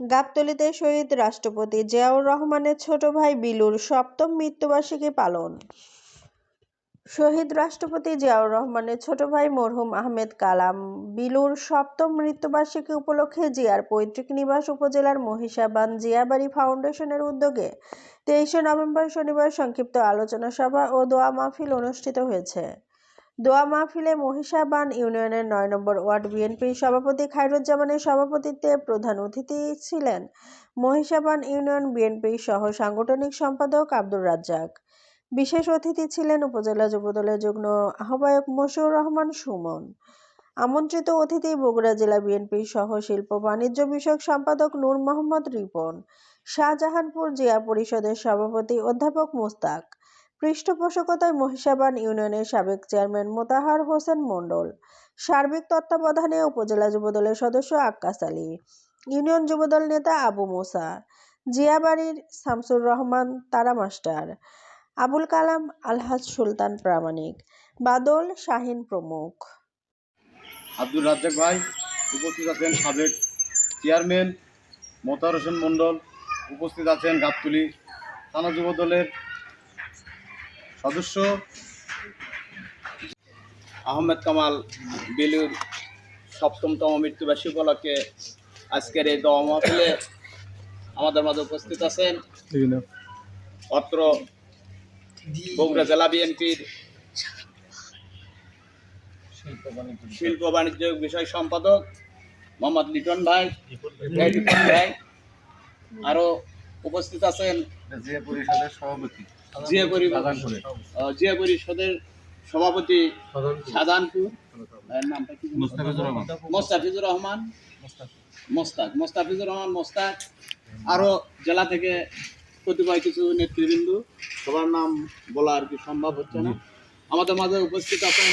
গাবতলীতে শহীদ রাষ্ট্রপতি জিয়াউর রহমানের ছোট ভাই বিলুর সপ্তম মৃত্যুবার্ষিকী পালন। শহীদ রাষ্ট্রপতি জিয়াউর রহমানের ছোট ভাই মরহুম আহমেদ কালাম বিলুর সপ্তম মৃত্যুবার্ষিকী উপলক্ষে জিয়ার পৈতৃক নিবাস উপজেলার মহিষাবান জিয়াবাড়ি ফাউন্ডেশনের উদ্যোগে তেইশে নভেম্বর শনিবার সংক্ষিপ্ত আলোচনা সভা ও দোয়া মাহফিল অনুষ্ঠিত হয়েছে। দোয়া মাহফিলে মহিষাবান ইউনিয়নের নয় নম্বর ওয়ার্ড বিএনপির সভাপতি খায়রুজ্জামানের সভাপতিত্বে প্রধান অতিথি ছিলেন মহিষাবান ইউনিয়ন বিএনপির সহ সাংগঠনিক সম্পাদক আব্দুর রাজ্জাক। বিশেষ অতিথি ছিলেন উপজেলা যুবদলের যুগ্ম আহ্বায়ক মশিউর রহমান সুমন। আমন্ত্রিত অতিথি বগুড়া জেলা বিএনপির সহ শিল্প বাণিজ্য বিষয়ক সম্পাদক নূর মোহাম্মদ রিপন, শাহজাহানপুর জিয়া পরিষদের সভাপতি অধ্যাপক মোস্তাক পৃষ্ঠপোষকতায় মহিষাবান ইউনিয়নের সাবেক চেয়ারম্যান মোতাহার হোসেন মণ্ডল, সার্বিক তত্ত্বাবধানে উপজেলা যুবদলের সদস্য আক্কাস আলী, ইউনিয়ন যুবদল নেতা আবু মোসা, জিয়াবাড়ির শামসুর রহমান তারা মাস্টার, আবুল কালাম আলহাজ সুলতান প্রামাণিক, বাদল শাহিন প্রমুখ। আব্দুর রাজ্জাক ভাই, উপস্থিত আছেন সাবেক চেয়ারম্যান মোতার হোসেন মণ্ডল, উপস্থিত আছেন গাবতলি থানা যুব দলের সদস্য আহমেদ কামাল বেলুর সপ্তমতম মৃত্যুবার্ষিকী উপলক্ষে আজকের এই দোয়া মাহফিলে আমাদের মাঝে উপস্থিত আছেন অত্র বগুড়া জেলা বিএনপির শিল্প বাণিজ্য বিষয় সম্পাদক মোহাম্মদ লিটন ভাই ভাই, আরও উপস্থিত আছেন। পরিষদের সভাপতি। জিয়া পরিবার বাগানপুরে আহ, জিয়া পরিষদের সভাপতি সাধানপুর? মুস্তাফিজুর রহমান। মোস্তাক। মোস্তাফিজুর রহমান মোস্তাক। আরও জেলা থেকে কতিপয় কিছু নেতৃবৃন্দ। সবার নাম বলা আর কি সম্ভব হচ্ছে না। আমাদের মাঝে উপস্থিত আছেন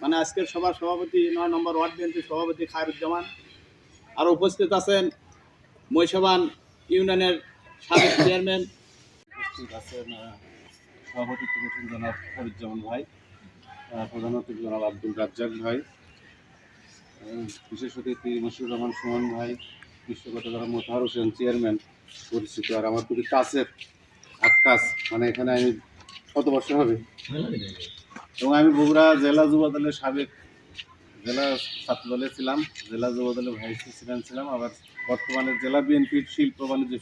মানে আজকের সভার সভাপতি নয় নম্বর ওয়ার্ড বিএনপির সভাপতি খায়রুজ্জামান। আরও উপস্থিত আছেন মৈশবান ইউনিয়নের সাবেক চেয়ারম্যান আছেন আহ, সভাপতিত্ব করছেন জনাব খায়রুজ্জামান ভাই প্রধান অতিথি জনাব আব্দুল রাজ্জাক ভাই বিশেষ অতিথি মশিউর রহমান সুমন ভাই বিশ্বগত যারা মোতাহার হোসেন চেয়ারম্যান পরিচিত আর আমার খুবই কাছের আকাশ মানে এখানে আমি কত বছর হবে? এবং আমি বগুড়া জেলা যুব দলের সাবেক জেলা ছাত্র দলে ছিলাম জেলা যুব দলের ভাইস প্রেসিডেন্ট ছিলাম আবার বর্তমানে জেলা বিএনপির শিল্প বাণিজ্য